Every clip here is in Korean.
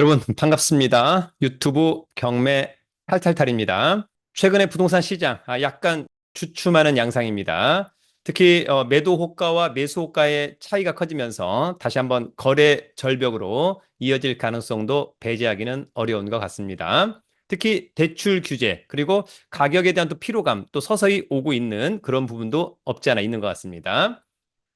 여러분 반갑습니다. 유튜브 경매 탈탈탈입니다. 최근에 부동산 시장 아, 약간 주춤하는 양상입니다. 특히 어, 매도 호가와 매수 호가의 차이가 커지면서 다시 한번 거래 절벽으로 이어질 가능성도 배제하기는 어려운 것 같습니다. 특히 대출 규제 그리고 가격에 대한 또 피로감 또 서서히 오고 있는 그런 부분도 없지 않아 있는 것 같습니다.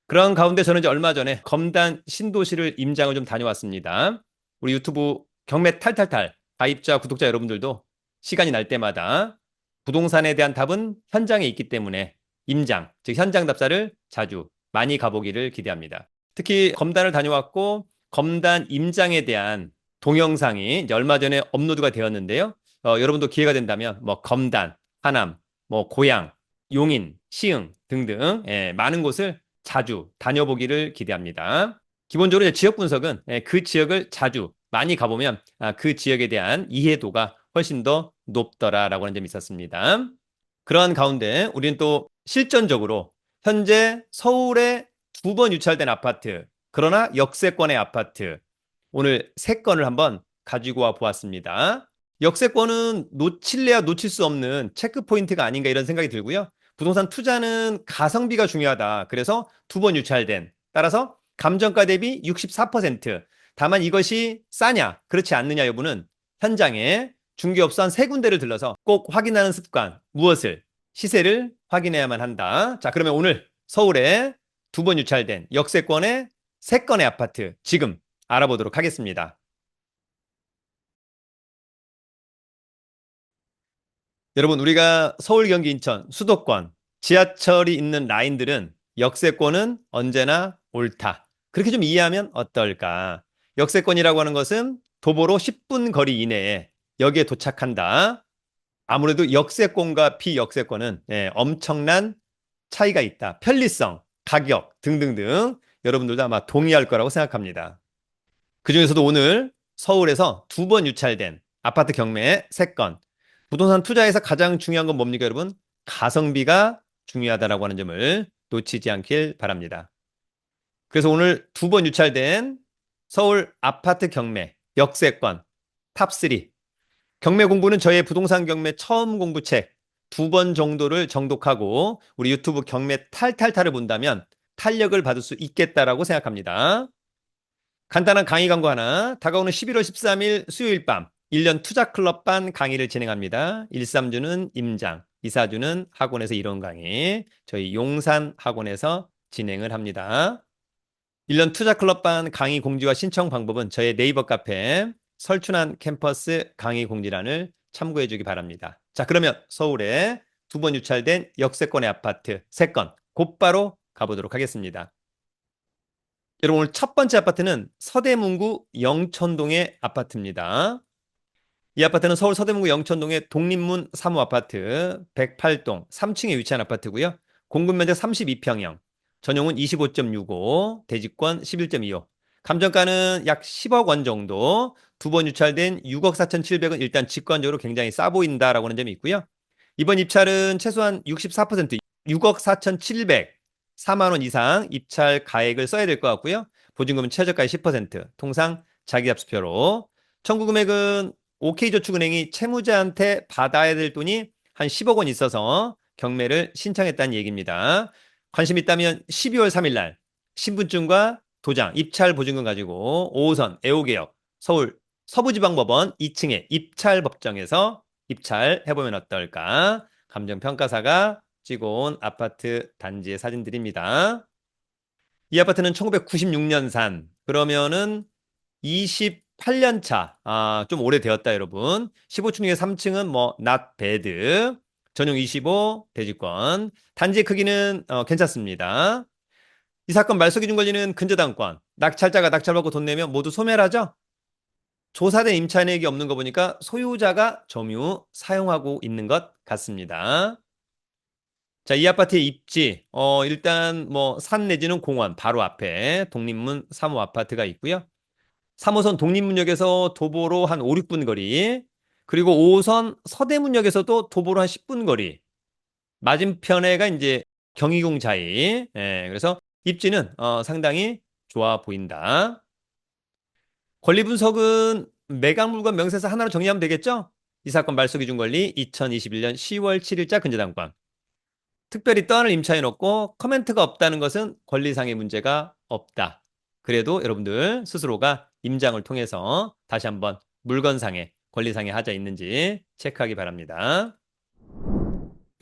그런 가운데 저는 이제 얼마 전에 검단 신도시를 임장을 좀 다녀왔습니다. 우리 유튜브 경매 탈탈탈 가입자 구독자 여러분들도 시간이 날 때마다 부동산에 대한 답은 현장에 있기 때문에 임장, 즉 현장 답사를 자주 많이 가보기를 기대합니다. 특히 검단을 다녀왔고 검단 임장에 대한 동영상이 얼마 전에 업로드가 되었는데요. 어, 여러분도 기회가 된다면 뭐 검단, 하남, 뭐 고양, 용인, 시흥 등등 예, 많은 곳을 자주 다녀보기를 기대합니다. 기본적으로 지역 분석은 예, 그 지역을 자주 많이 가보면 아, 그 지역에 대한 이해도가 훨씬 더 높더라라고 하는 점이 있었습니다. 그러한 가운데 우리는 또 실전적으로 현재 서울에 두 번 유찰된 아파트, 그러나 역세권의 아파트, 오늘 세 건을 한번 가지고 와 보았습니다. 역세권은 놓칠래야 놓칠 수 없는 체크포인트가 아닌가 이런 생각이 들고요. 부동산 투자는 가성비가 중요하다. 그래서 두 번 유찰된. 따라서 감정가 대비 64%. 다만 이것이 싸냐, 그렇지 않느냐 여부는 현장에 중개업소 한 세 군데를 들러서 꼭 확인하는 습관, 무엇을, 시세를 확인해야만 한다. 자, 그러면 오늘 서울에 두 번 유찰된 역세권의 세 건의 아파트 지금 알아보도록 하겠습니다. 여러분, 우리가 서울, 경기, 인천, 수도권, 지하철이 있는 라인들은 역세권은 언제나 옳다. 그렇게 좀 이해하면 어떨까? 역세권이라고 하는 것은 도보로 10분 거리 이내에 여기에 도착한다. 아무래도 역세권과 비역세권은 예, 엄청난 차이가 있다. 편리성, 가격 등등등 여러분들도 아마 동의할 거라고 생각합니다. 그 중에서도 오늘 서울에서 두 번 유찰된 아파트 경매 3건. 부동산 투자에서 가장 중요한 건 뭡니까, 여러분? 가성비가 중요하다라고 하는 점을 놓치지 않길 바랍니다. 그래서 오늘 두 번 유찰된 서울 아파트 경매 역세권 탑3 경매 공부는 저의 부동산 경매 처음 공부책 두 번 정도를 정독하고 우리 유튜브 경매 탈탈탈을 본다면 탄력을 받을 수 있겠다라고 생각합니다. 간단한 강의 광고 하나 다가오는 11월 13일 수요일 밤 1년 투자 클럽반 강의를 진행합니다. 1, 3주는 임장, 2, 4주는 학원에서 이론 강의, 저희 용산 학원에서 진행을 합니다. 1년 투자 클럽반 강의 공지와 신청 방법은 저의 네이버 카페 설춘한 캠퍼스 강의 공지란을 참고해 주기 바랍니다. 자, 그러면 서울에 두 번 유찰된 역세권의 아파트 3건 곧바로 가보도록 하겠습니다. 여러분 오늘 첫 번째 아파트는 서대문구 영천동의 아파트입니다. 이 아파트는 서울 서대문구 영천동의 독립문 3호 아파트 108동 3층에 위치한 아파트고요. 공급 면적 32평형, 전용은 25.65, 대지권 11.25. 감정가는 약 10억 원 정도. 두 번 유찰된 6억 4,700은 일단 직관적으로 굉장히 싸 보인다라고 하는 점이 있고요. 이번 입찰은 최소한 64%, 6억 4,700, 4만 원 이상 입찰 가액을 써야 될 것 같고요. 보증금은 최저가의 10%, 통상 자기압수표로. 청구 금액은 OK저축은행이 채무자한테 받아야 될 돈이 한 10억 원 있어서 경매를 신청했다는 얘기입니다. 관심 있다면 12월 3일 날 신분증과 도장, 입찰 보증금 가지고 5호선 애호개역 서울 서부지방법원 2층에 입찰 법정에서 입찰해보면 어떨까? 감정평가사가 찍어온 아파트 단지의 사진들입니다. 이 아파트는 1996년산. 그러면은 28년 차. 아, 좀 오래되었다, 여러분. 15층 중에 3층은 뭐, not bad. 전용 25, 대지권. 단지 크기는 어, 괜찮습니다. 이 사건 말소 기준 권리는 근저당권. 낙찰자가 낙찰받고 돈 내면 모두 소멸하죠? 조사된 임차인에게 없는 거 보니까 소유자가 점유 사용하고 있는 것 같습니다. 자, 이 아파트의 입지, 어, 일단 뭐 산 내지는 공원 바로 앞에 독립문 3호 아파트가 있고요. 3호선 독립문역에서 도보로 한 5, 6분 거리, 그리고 5호선 서대문역에서도 도보로 한 10분 거리. 맞은편에가 이제 경희궁 자이. 예, 그래서 입지는 어, 상당히 좋아 보인다. 권리 분석은 매각 물건 명세서 하나로 정리하면 되겠죠? 이 사건 말소 기준 권리 2021년 10월 7일자 근저당권. 특별히 떠안을 임차해 놓고 커멘트가 없다는 것은 권리상의 문제가 없다. 그래도 여러분들 스스로가 임장을 통해서 다시 한번 물건상의 권리상의 하자 있는지 체크하기 바랍니다.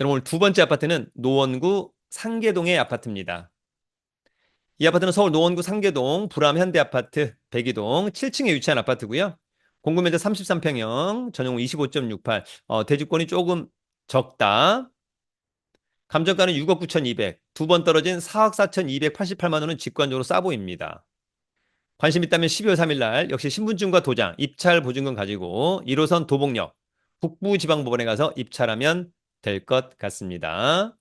여러분 오늘 두 번째 아파트는 노원구 상계동의 아파트입니다. 이 아파트는 서울 노원구 상계동 불암 현대 아파트 102동 7층에 위치한 아파트고요. 공급 면적 33평형, 전용 25.68, 어, 대지권이 조금 적다. 감정가는 6억 9,200, 두 번 떨어진 4억 4,288만 원은 직관적으로 싸 보입니다. 관심 있다면 12월 3일 날 역시 신분증과 도장, 입찰 보증금 가지고 1호선 도봉역 북부지방법원에 가서 입찰하면 될 것 같습니다.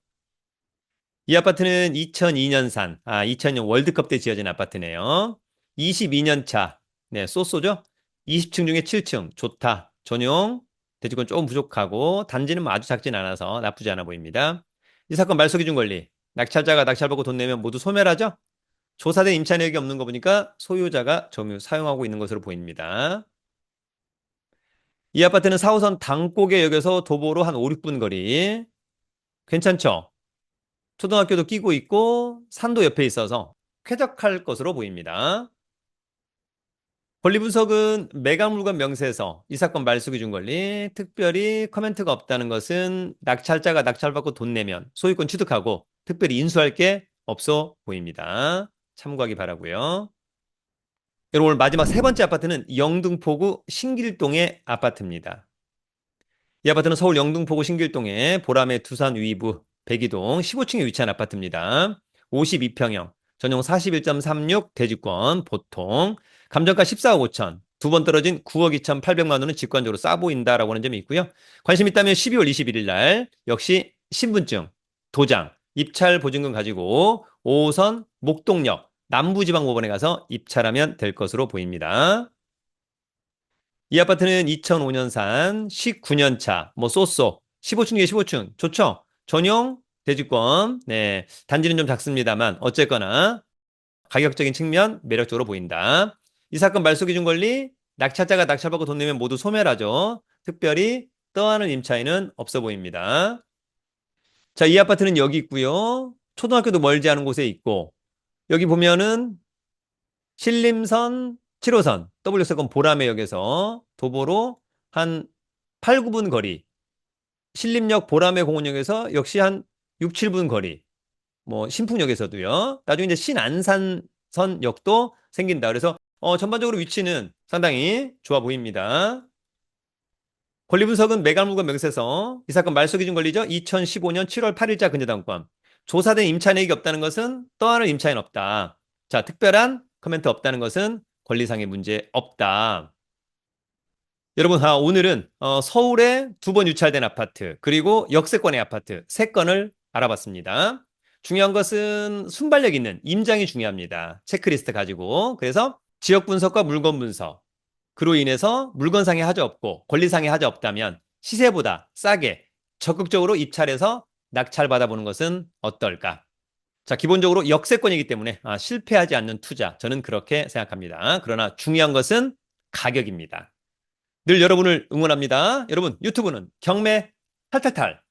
이 아파트는 2002년산, 아, 2000년 월드컵 때 지어진 아파트네요. 22년 차, 네, 쏘쏘죠? 20층 중에 7층, 좋다. 전용, 대지권 조금 부족하고, 단지는 뭐 아주 작진 않아서 나쁘지 않아 보입니다. 이 사건 말소 기준 권리, 낙찰자가 낙찰받고 돈 내면 모두 소멸하죠? 조사된 임차 내역이 없는 거 보니까 소유자가 점유 사용하고 있는 것으로 보입니다. 이 아파트는 4호선 당고개역에서 도보로 한 5, 6분 거리. 괜찮죠? 초등학교도 끼고 있고 산도 옆에 있어서 쾌적할 것으로 보입니다. 권리 분석은 매각 물건 명세서 이 사건 말소 기준 권리 특별히 커멘트가 없다는 것은 낙찰자가 낙찰받고 돈 내면 소유권 취득하고 특별히 인수할 게 없어 보입니다. 참고하기 바라고요. 여러분 오늘 마지막 세 번째 아파트는 영등포구 신길동의 아파트입니다. 이 아파트는 서울 영등포구 신길동의 보람의 두산 위부 102동 15층에 위치한 아파트입니다. 52평형, 전용 41.36 대지권 보통, 감정가 14억 5천, 두 번 떨어진 9억 2천 8백만 원은 직관적으로 싸 보인다라고 하는 점이 있고요. 관심 있다면 12월 21일 날 역시 신분증, 도장, 입찰 보증금 가지고 5호선 목동역 남부지방법원에 가서 입찰하면 될 것으로 보입니다. 이 아파트는 2005년산 19년 차, 뭐 쏘쏘, 15층 중에 15층 좋죠? 전용 대지권, 네 단지는 좀 작습니다만 어쨌거나 가격적인 측면 매력적으로 보인다. 이 사건 말소 기준 권리 낙찰자가 낙찰받고 돈 내면 모두 소멸하죠. 특별히 떠하는 임차인은 없어 보입니다. 자, 이 아파트는 여기 있고요. 초등학교도 멀지 않은 곳에 있고 여기 보면은 신림선 7호선 W세권 보라매역에서 도보로 한 8, 9분 거리 신림역 보라매 공원역에서 역시 한 6, 7분 거리 뭐 신풍역에서도요. 나중에 이제 신안산선 역도 생긴다. 그래서 어, 전반적으로 위치는 상당히 좋아 보입니다. 권리 분석은 매각물건 명세서 이 사건 말소 기준 권리죠. 2015년 7월 8일자 근저당권. 조사된 임차 내역이 없다는 것은 떠하는 임차인 없다. 자, 특별한 코멘트 없다는 것은 권리상의 문제 없다. 여러분, 아, 오늘은 어, 서울에 두 번 유찰된 아파트 그리고 역세권의 아파트 세 건을 알아봤습니다. 중요한 것은 순발력 있는 임장이 중요합니다. 체크리스트 가지고 그래서 지역 분석과 물건 분석 그로 인해서 물건상의 하자 없고 권리상의 하자 없다면 시세보다 싸게 적극적으로 입찰해서 낙찰 받아 보는 것은 어떨까? 자, 기본적으로 역세권이기 때문에 아, 실패하지 않는 투자 저는 그렇게 생각합니다. 그러나 중요한 것은 가격입니다. 늘 여러분을 응원합니다. 여러분 유튜브는 경매 탈탈탈